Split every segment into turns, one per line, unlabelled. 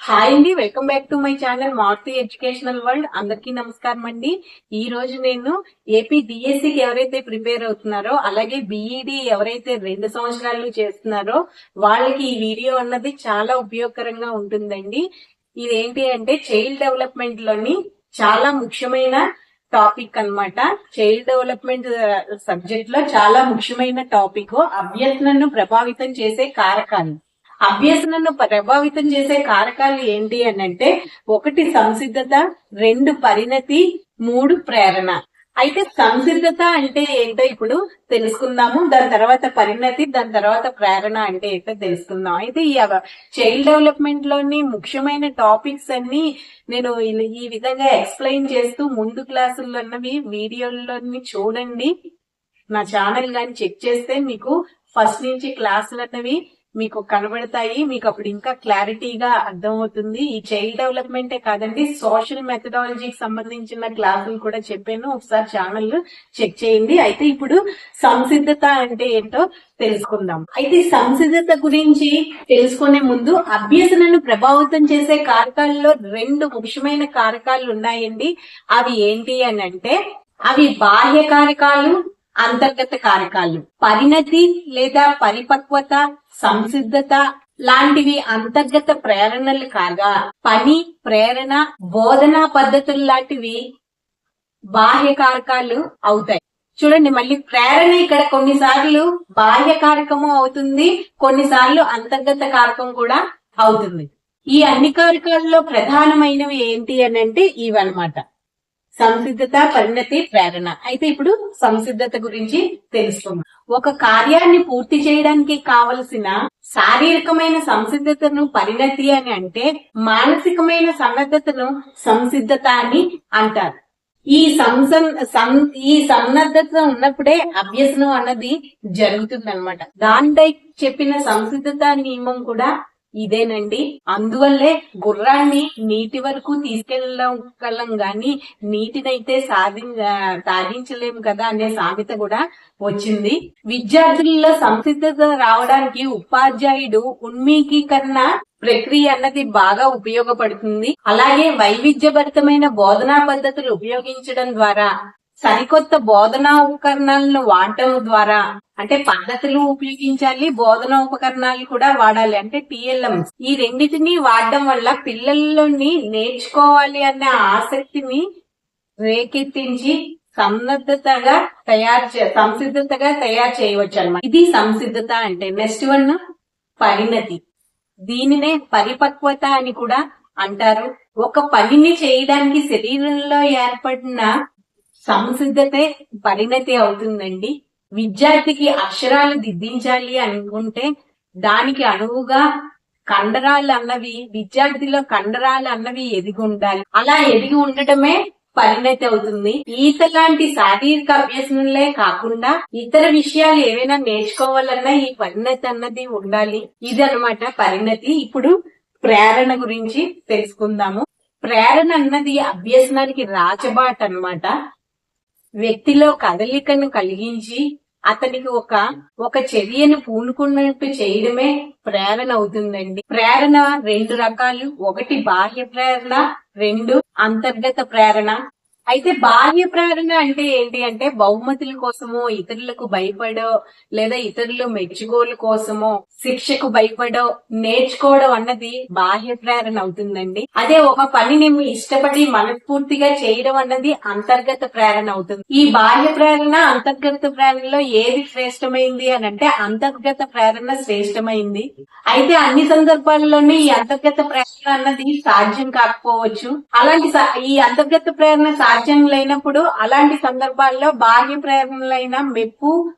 Hi అండి welcome back to my channel Maruthi educational world అందరికీ నమస్కారం అండి. ఈ రోజు నేను ఏపీ డిఎస్సికి ఎవరైతే ప్రిపేర్ అవుతున్నారో అలాగే బిఈడి ఎవరైతే రెండు సంవత్సరాలు చేస్తున్నారో వాళ్ళకి ఈ వీడియో అన్నది చాలా ఉపయోగకరంగా ఉంటుందండి. ఇదేంటి అంటే చైల్డ్ డెవలప్మెంట్లోని చాలా ముఖ్యమైన టాపిక్ అన్నమాట. చైల్డ్ డెవలప్మెంట్ సబ్జెక్ట్లో చాలా ముఖ్యమైన టాపిక్ అభ్యర్థనను ప్రభావితం చేసే కారకాలు. అభ్యసనను ప్రభావితం చేసే కారకాలు ఏంటి అని అంటే ఒకటి సంసిద్ధత రెండు పరిణతి మూడు ప్రేరణ. అయితే సంసిద్ధత అంటే ఏంటో ఇప్పుడు తెలుసుకుందాము. దాని తర్వాత పరిణతి దాని తర్వాత ప్రేరణ అంటే ఏంటో తెలుసుకుందాం. అయితే ఈ చైల్డ్ డెవలప్మెంట్లోని ముఖ్యమైన టాపిక్స్ అన్ని నేను ఈ విధంగా ఎక్స్ప్లెయిన్ చేస్తూ ముందు క్లాసుల్లో ఉన్నవి వీడియోల్లోని చూడండి. నా ఛానల్ గాని చెక్ చేస్తే మీకు ఫస్ట్ నుంచి క్లాసులు అన్నవి మీకు కనబడతాయి మీకు అప్పుడు ఇంకా క్లారిటీగా అర్థమవుతుంది. ఈ చైల్డ్ డెవలప్మెంటే కాదండి సోషల్ మెథడాలజీకి సంబంధించిన క్లాసులు కూడా చెప్పాను. ఒకసారి ఛానల్ చెక్ చేయండి. అయితే ఇప్పుడు సంసిద్ధత అంటే ఏంటో తెలుసుకుందాం. అయితే సంసిద్ధత గురించి తెలుసుకునే ముందు అభ్యసనను ప్రభావితం చేసే కారకాల్లో రెండు ముఖ్యమైన కారకాలు ఉన్నాయండి. అవి ఏంటి అని అంటే అవి బాహ్య కారకాలు అంతర్గత కారకాలు. పరిణతి లేదా పరిపక్వత సంసిద్ధత లాంటివి అంతర్గత ప్రేరణలు కాగా పని ప్రేరణ బోధనా పద్ధతులు లాంటివి బాహ్య కారకాలు అవుతాయి. చూడండి మళ్ళీ ప్రేరణ ఇక్కడ కొన్నిసార్లు బాహ్య కారకము అవుతుంది కొన్నిసార్లు అంతర్గత కారకం కూడా అవుతుంది. ఈ అన్ని కారకాల్లో ప్రధానమైనవి ఏంటి అని అంటే ఇవన్నమాట. సంసిద్ధత పరిణతి ప్రేరణ. అయితే ఇప్పుడు సంసిద్ధత గురించి తెలుసుకుందాం. ఒక కార్యాన్ని పూర్తి చేయడానికి కావలసిన శారీరకమైన సంసిద్ధతను పరిణతి అని అంటే మానసికమైన సన్నద్ధతను సంసిద్ధత అని అంటారు. ఈ సంసన్ సం ఈ సన్నద్ధత ఉన్నప్పుడే అభ్యసనం అన్నది జరుగుతుంది అనమాట దాంట్లో చెప్పిన సంసిద్ధత నియమం కూడా ఇదేనండి. అందువల్లే గుర్రాన్ని నీటి వరకు తీసుకెళ్ళగలం గాని నీటినైతే సాధి సాధించలేము కదా అనే సామెత కూడా వచ్చింది. విద్యార్థుల్లో సంసిద్ధత రావడానికి ఉపాధ్యాయుడు ఉన్మీకీకరణ ప్రక్రియ అన్నది బాగా ఉపయోగపడుతుంది. అలాగే వైవిధ్యభరితమైన బోధనా పద్ధతులు ఉపయోగించడం ద్వారా సరికొత్త బోధనా ఉపకరణాలను వాడటం ద్వారా అంటే పద్ధతులు ఉపయోగించాలి బోధనా ఉపకరణాలు కూడా వాడాలి అంటే టిఎల్ఎం ఈ రెండింటిని వాడడం వల్ల పిల్లల్లోని నేర్చుకోవాలి అనే ఆసక్తిని రేకెత్తించి సన్నద్ధతగా తయారు చే సంసిద్ధతగా తయారు చేయవచ్చు అనమాట ఇది సంసిద్ధత అంటే నెక్స్ట్ వన్ పరిణతి. దీనినే పరిపక్వత అని కూడా అంటారు. ఒక పనిని చేయడానికి శరీరంలో ఏర్పడిన సంసిద్ధతే పరిణతి అవుతుందండి. విద్యార్థికి అక్షరాలు దిద్దించాలి అనుకుంటే దానికి అనువుగా కండరాలు అన్నవి విద్యార్థిలో కండరాలు అన్నవి ఎదిగి ఉండాలి. అలా ఎదిగి ఉండటమే పరిణతి అవుతుంది. ఈత లాంటి శారీరక అభ్యసనలే కాకుండా ఇతర విషయాలు ఏవైనా నేర్చుకోవాలన్నా ఈ పరిణతి అన్నది ఉండాలి. ఇది అనమాట పరిణతి. ఇప్పుడు ప్రేరణ గురించి తెలుసుకుందాము. ప్రేరణ అన్నది అభ్యసనానికి రాచబాట అన్నమాట వ్యక్తిలో కదలికను కలిగించి అతనికి ఒక ఒక చర్యను పూనుకున్నట్టు చేయడమే ప్రేరణ అవుతుందండి. ప్రేరణ రెండు రకాలు. ఒకటి బాహ్య ప్రేరణ రెండు అంతర్గత ప్రేరణ. అయితే బాహ్య ప్రేరణ అంటే ఏంటి అంటే బహుమతుల కోసమో ఇతరులకు భయపడో లేదా ఇతరులు మెచ్చుకోలు కోసమో శిక్షకు భయపడో నేర్చుకోవడం అన్నది బాహ్య ప్రేరణ అవుతుందండి. అదే ఒక పనిని ఇష్టపడి మనస్ఫూర్తిగా చేయడం అన్నది అంతర్గత ప్రేరణ అవుతుంది. ఈ బాహ్య ప్రేరణ అంతర్గత ప్రేరణలో ఏది శ్రేష్టమైంది అని అంటే అంతర్గత ప్రేరణ శ్రేష్టమైంది. అయితే అన్ని సందర్భాల్లోనే ఈ అంతర్గత ప్రేరణ అన్నది సాధ్యం కాకపోవచ్చు. అలాంటి ఈ అంతర్గత ప్రేరణ సాధ్యం లేనప్పుడు అలాంటి సందర్భాల్లో బాహ్య ప్రేరణలైన మెప్పు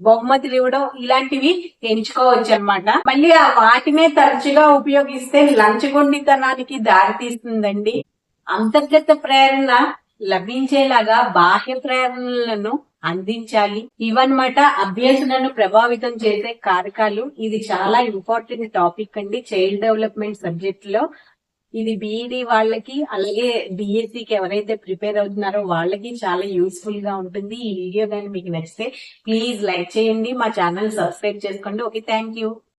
బహుమతులు ఇవ్వడం ఇలాంటివి ఎంచుకోవచ్చు అన్నమాట. మళ్ళీ ఆ వాటినే తరచుగా ఉపయోగిస్తే లంచగొండితనానికి దారితీస్తుందండి. అంతర్గత ప్రేరణ లభించేలాగా బాహ్య ప్రేరణలను అందించాలి. ఇవన్నమాట అభ్యసనను ప్రభావితం చేసే కారకాలు. ఇది చాలా ఇంపార్టెంట్ టాపిక్ అండి. చైల్డ్ డెవలప్మెంట్ సబ్జెక్ట్లో ఇది బీఈడి వాళ్ళకి అలాగే డిఎస్సి కి ఎవరైతే ప్రిపేర్ అవుతున్నారో వాళ్ళకి చాలా యూస్ఫుల్గా ఉంటుంది. ఈ వీడియో కానీ మీకు నచ్చితే ప్లీజ్ లైక్ చేయండి. మా ఛానల్ సబ్స్క్రైబ్ చేసుకోండి. Okay thank you